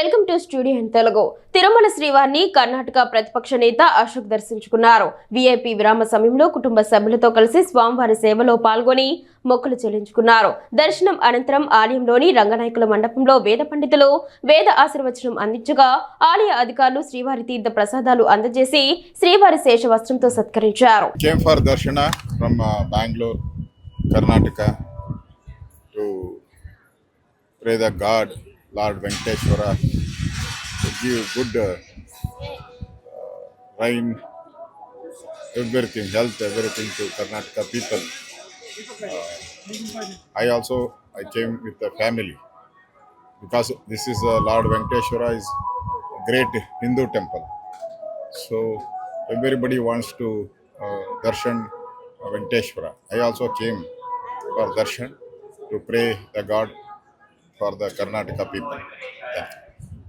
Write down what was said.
Welcome to studio in Telugu. Tirumala శ్రీవారిని కర్ణాటక ప్రతిపక్ష నేత అశోక్ దర్శించుకున్నారు. వీఐపీ విరామ సమయంలో కుటుంబ సభ్యులతో కలిసి స్వామివారి సేవలో పాల్గొని మొక్కులు చెల్లించుకున్నారు. దర్శనం అనంతరం ఆలయంలోని రంగనాయకుల మండపంలో వేద పండితులు వేద ఆశీర్వచనం అందించగా ఆలయ అధికారులు శ్రీవారి తీర్థ ప్రసాదాలు అందజేసి శ్రీవారి శేష వస్త్రంతో సత్కరించారు came for Lord Venkateshwara, give good uh, uh, rain, everything, health, everything to Karnataka people. Uh, I also I came with the family because this is uh, Lord Venkateshwara is a great Hindu temple. So everybody wants to uh, darshan Venkateshwara. I also came for darshan to pray the God for the Karnataka people.